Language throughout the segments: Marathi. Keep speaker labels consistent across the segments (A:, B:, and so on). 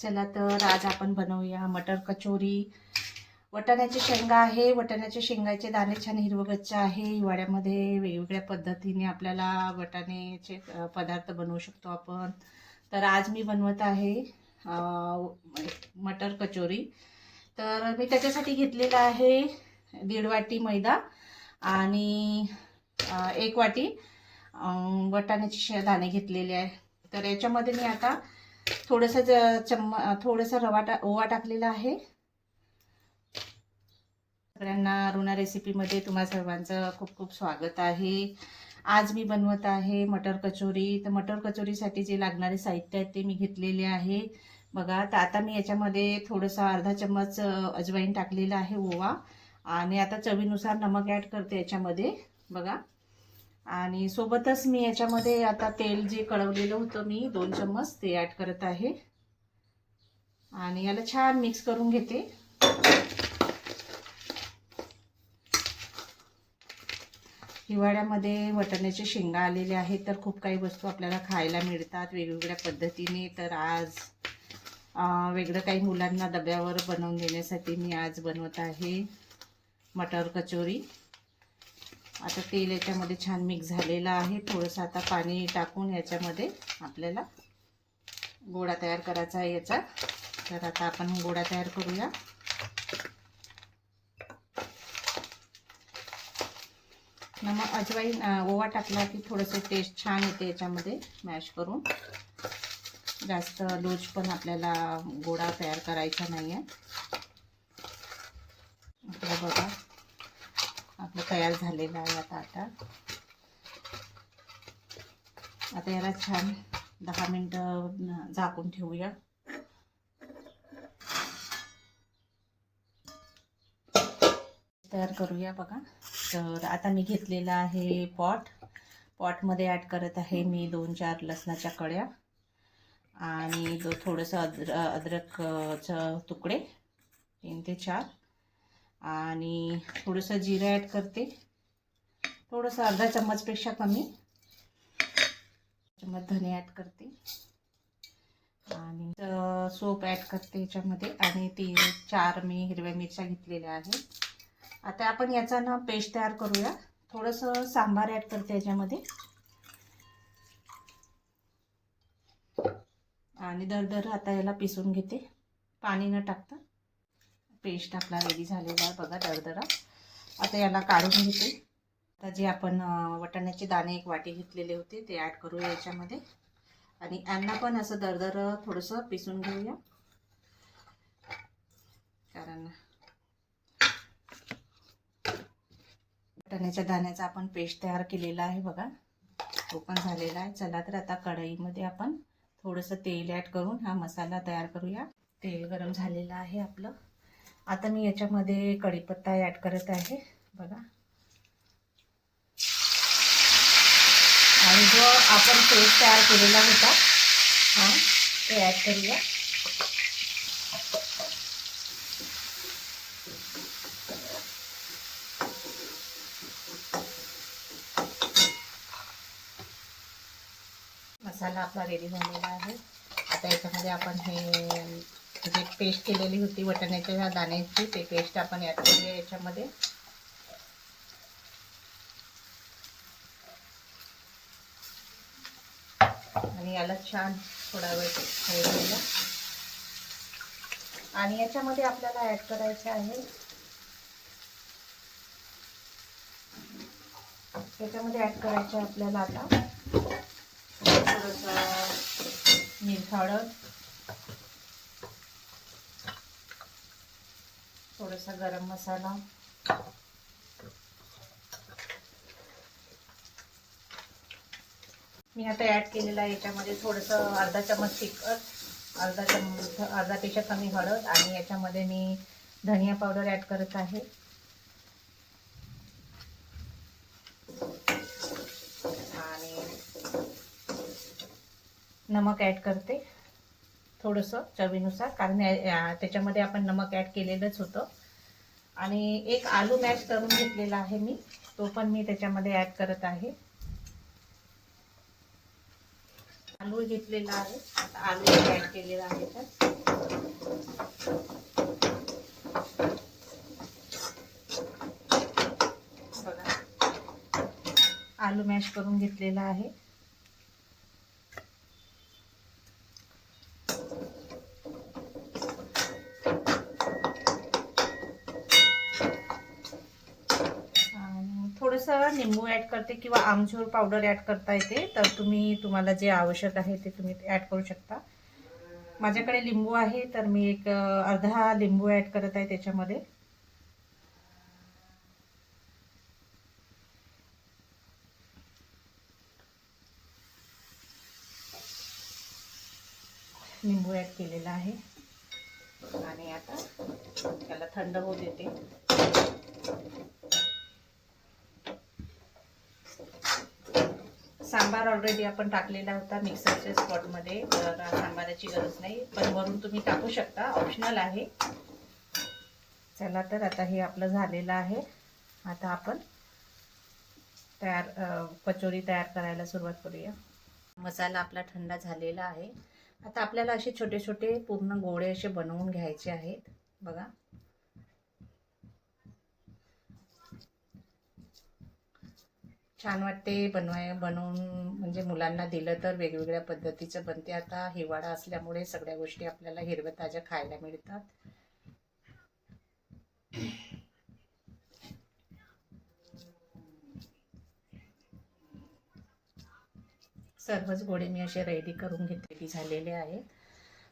A: चला तर आज आपण बनवूया मटर कचोरी. वटाण्याची शेंगा आहे. वटाण्याचे शेंगाचे दाणे छान हिरवगच्छ आहे. हिवाळ्यामध्ये वेगवेगळ्या पद्धतीने आपल्याला वटाण्याचे पदार्थ बनवू शकतो आपण. तर आज मी बनवत आहे मटर कचोरी. तर मी त्याच्यासाठी घेतलेला आहे दीड वाटी मैदा आणि एक वाटी वटाण्याचे दाणे घेतलेले आहे. तर याच्यामध्ये मी आता थोडंसं ज चम्म थोडंसं रवा टा ओवा टाकलेला आहे. सगळ्यांना रुणा रेसिपीमध्ये तुम्हा सर्वांचं खूप खूप स्वागत आहे. आज मी बनवत आहे मटर कचोरी. तर मटर कचोरीसाठी जे लागणारे साहित्य आहेत ते मी घेतलेले आहे. बघा तर आता मी याच्यामध्ये थोडंसं अर्धा चम्मच अजवाईन टाकलेला आहे ओवा. आणि आता चवीनुसार नमक ॲड करते याच्यामध्ये. बघा. आणि सोबतच मी याच्यामध्ये आता तेल जे कळवलेलं होतं मी दोन चम्मच ते ॲड करत आहे. आणि याला छान मिक्स करून घेते. हिवाळ्यामध्ये वटाण्याचे शेंगा आलेले आहेत तर खूप काही वस्तू आपल्याला खायला मिळतात वेगवेगळ्या पद्धतीने. तर आज वेगळं काही मुलांना डब्यावर बनवून देण्यासाठी मी आज बनवत आहे मटर कचोरी. आता तेल याच्यामध्ये छान मिक्स झालेलं आहे. थोडंसं आता पाणी टाकून याच्यामध्ये आपल्याला गोळा तयार करायचा आहे याचा. तर आता आपण गोळा तयार करूया. मग अजवाईन ओवा टाकला की थोडंसं टेस्ट छान येते याच्यामध्ये मॅश करून. जास्त लूज पण आपल्याला गोळा तयार करायचा नाही आहे बघा. आपलं तयार झालेलं आहे आता आता आता याला छान दहा मिनटं झाकून ठेवूया. तयार करूया बघा. तर आता मी घेतलेला आहे पॉट. पॉटमध्ये ॲड करत आहे मी दोन चार लसणाच्या कळ्या आणि थोडंसं अद्र अद्रकचं तुकडे तीन ते चार. आणि थोडंसं जिरं ॲड करते. थोडंसं अर्धा चम्मचपेक्षा कमी. चम्मच धने ॲड करते. आणि सोप ॲड करते याच्यामध्ये. आणि तीन चार मी हिरव्या मिरच्या घेतलेल्या आहेत. आता आपण याचा ना पेस्ट तयार करूया. थोडंसं सांबार ॲड करते याच्यामध्ये. आणि दरदर आता याला पिसून घेते. पाणी न टाकता. पेस्ट आपला रेडी झालेला आहे बघा दरदरा. आता याला काढून घेते. आता जे आपण वटाण्याचे दाणे एक वाटी घेतलेले होते ते ॲड करूया याच्यामध्ये. आणि यांना पण असं दरदर थोडंसं पिसून घेऊया. कारण वटाण्याच्या दाण्याचा आपण पेस्ट तयार केलेला आहे बघा. तो पण झालेला आहे. चला तर आता कढईमध्ये आपण थोडंसं तेल ॲड करून हा मसाला तयार करूया. तेल गरम झालेलं आहे आपलं. आता मी याच्यामध्ये कढीपत्ता ॲड करत आहे. बघा. आणि जो आपण पेस्ट तयार केलेला होता हा ते ॲड करूया. मसाला आपला रेडी झालेला आहे. आता याच्यामध्ये आपण हे जे पेस्ट केलेली होती वटाण्याच्या दाण्याची. ते पेस्ट आपण ॲड करूया याच्यामध्ये. आणि याला छान थोडा वेळ हे आणि याच्यामध्ये आपल्याला ॲड करायचं आहे याच्यामध्ये ॲड करायचं आपल्याला आता थोडंसं मिरच थोडासा गरम मसाला. मी आता ॲड केलेला आहे याच्यामध्ये थोडंसं अर्धा चमच तिखट अर्धा चमच अर्धापेक्षा कमी हळद आणि याच्यामध्ये मी धनिया पावडर ॲड करत आहे. आणि नमक ॲड करते. थोडंसं चवीनुसार कारण त्याच्यामध्ये आपण नमक ॲड केलेलंच होतं. आणि एक आलू मॅश करून घेतलेला आहे मी तो पण मी त्याच्यामध्ये ॲड करत आहे. आलू घेतलेला आहे आता आलू ॲड केलेला आहे तर बघा. आलू मॅश करून घेतलेला आहे आणि थोडंसं निंबू ॲड करते किंवा आमचूर पावडर ॲड करता येते तर तुम्ही तुम्हाला जे आवश्यक आहे ते तुम्ही ॲड करू शकता. माझ्याकडे लिंबू आहे तर मी एक अर्धा लिंबू ॲड करत आहे त्याच्यामध्ये. लिंबू ॲड केलेला आहे. आणि आता त्याला थंड होऊ देते. सांबार ऑलरेडी आपण टाकलेला होता मिक्सरच्या स्पॉटमध्ये तर सांबाराची गरज नाही. पण वरून तुम्ही टाकू शकता. ऑप्शनल आहे. चला तर आता हे आपलं झालेलं आहे. आता आपण तयार कचोरी तयार करायला सुरुवात करूया. मसाला आपला थंड झालेला आहे. आता आपल्याला असे छोटे छोटे पूर्ण गोळे असे बनवून घ्यायचे आहेत. बघा. छान वाटते बनवाय बनवून म्हणजे मुलांना दिलं तर वेगवेगळ्या पद्धतीचं बनते. आता हिवाळा असल्यामुळे सगळ्या गोष्टी आपल्याला हिरव्या ताज्या खायला मिळतात. सर्वच गोळे मी असे रेडी करून घेतलेली झालेले आहेत.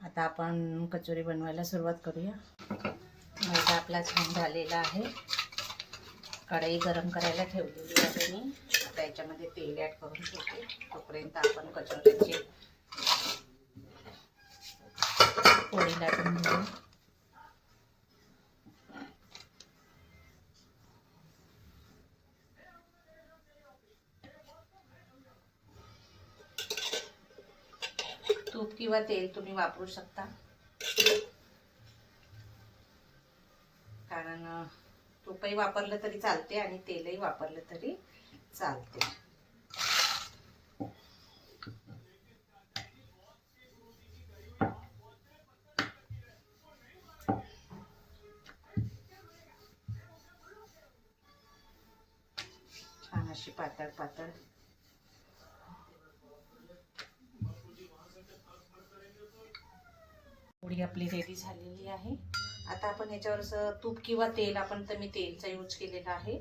A: आता आपण कचोरी बनवायला सुरुवात करूया. मैदा आपला छान झालेला आहे. कढई गरम करायला ठेवलेली आहे मी. आता याच्यामध्ये तेल ॲड करून ठेवते तोपर्यंत आपण कचोरीची पोळी लाटून घेऊ. तूप किंवा तेल तुम्ही वापरू शकता कारण अ, तूपही वापरलं तरी चालते आणि तेलही वापरलं तरी चालते. छान अशी पातळ पातळ. पोळी आपली रेडी झालेली आहे. आता आपण याच्यावर असं तूप किंवा तेल आपण तर मी तेलचा यूज केलेला आहे.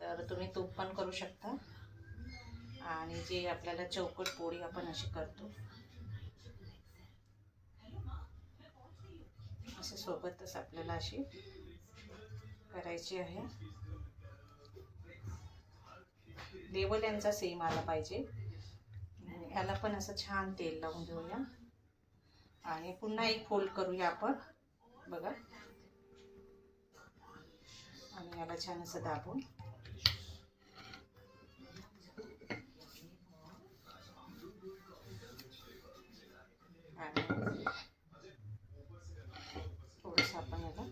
A: तर तुम्ही तूप पण करू शकता. आणि जे आपल्याला चौकट पोळी आपण अशी करतो. असं सोबतच आपल्याला अशी करायची आहे. लेवल यांचा सेम आला पाहिजे. याला पण असं छान तेल लावून घेऊया. आणि पुन्हा एक फोल्ड करूया आपण. बघा. आणि याला छान असं दाबून. आणि आपण याला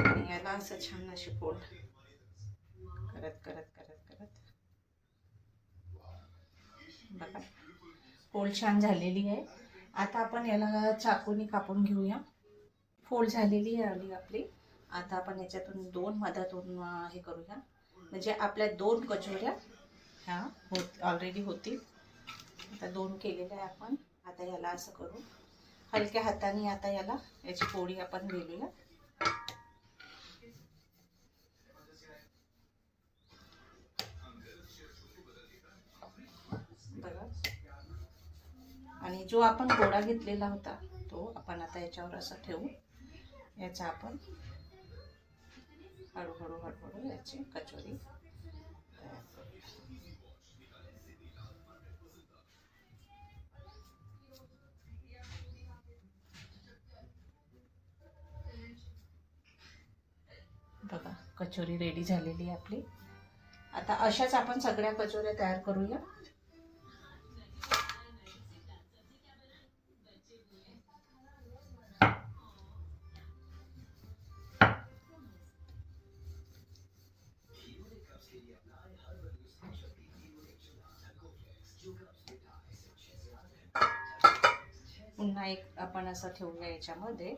A: आणि याला असं छान अशी फोल्ड करत करत करत करत. बघा. फोल्ड छान झालेली आहे. आता आपण याला चाकूने कापून घेऊया. फोल्ड झालेली आहे आली आपली. आता आपण याच्यातून दोन मधातून हे करूया. म्हणजे आपल्या दोन कचोऱ्या ह्या होत ऑलरेडी होतील. आता दोन केलेल्या आहे आपण. आता याला असं करू. हलक्या हाताने आता याला याची पोळी आपण घेऊया आणि जो आपण गोळा घेतलेला होता तो आपण आता याच्यावर असं ठेवू. याचा आपण हळूहळू हळूहळू याची कचोरी तयार बघा कचोरी रेडी झालेली आहे आपली. आता अशाच आपण सगळ्या कचोऱ्या तयार करूया. असं ठेवूया याच्यामध्ये.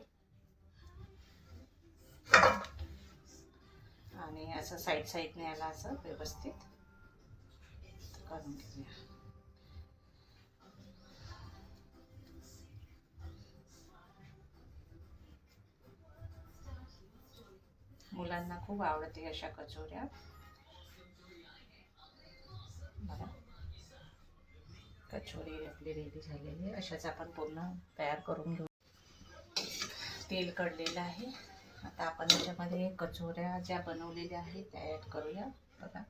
A: आणि असं साईड साईडने याला असं व्यवस्थित करून घेऊया. मुलांना खूप आवडते अशा कचोऱ्या. बघा. कचोरी आपली रेडी झालेली आहे. अशाच आपण पूर्ण तयार करून घेऊ. तेल कडलेलं आहे. आता आपण याच्यामध्ये कचोऱ्या ज्या बनवलेल्या आहेत त्या ॲड करूया. बघा.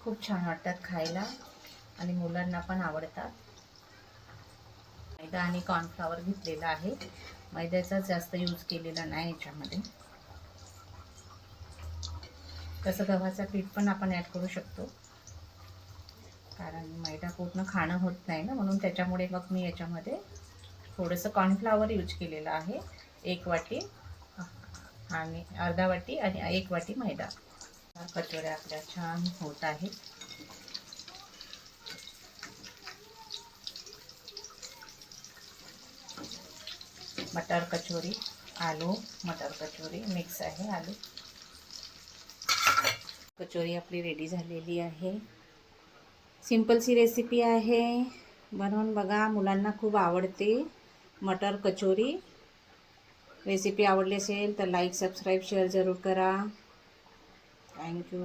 A: खूप छान वाटतात खायला आणि मुलांना पण आवडतात. मैदा आणि कॉर्नफ्लॉवर घेतलेला आहे. मैद्याचा जास्त यूज केलेला नाही याच्यामध्ये. तसं गव्हाचं पीठ पण आपण ॲड करू शकतो. कारण मैदा पूर्ण खाणं होत नाही ना म्हणून त्याच्यामुळे मग मी याच्यामध्ये थोडंसं कॉर्नफ्लावर यूज केलेलं आहे. एक वाटी आणि अर्धा वाटी आणि एक वाटी मैदा. कचोऱ्या आपल्या छान होत आहेत. मटर कचोरी आलू मटर कचोरी मिक्स आहे आलू. कचोरी आपली रेडी झालेली आहे. सिंपलची रेसिपी आहे. बनवून बघा मुलांना खूप आवडते मटर कचोरी. रेसिपी आवडली असेल तर लाईक सबस्क्राईब शेअर जरूर करा. थँक्यू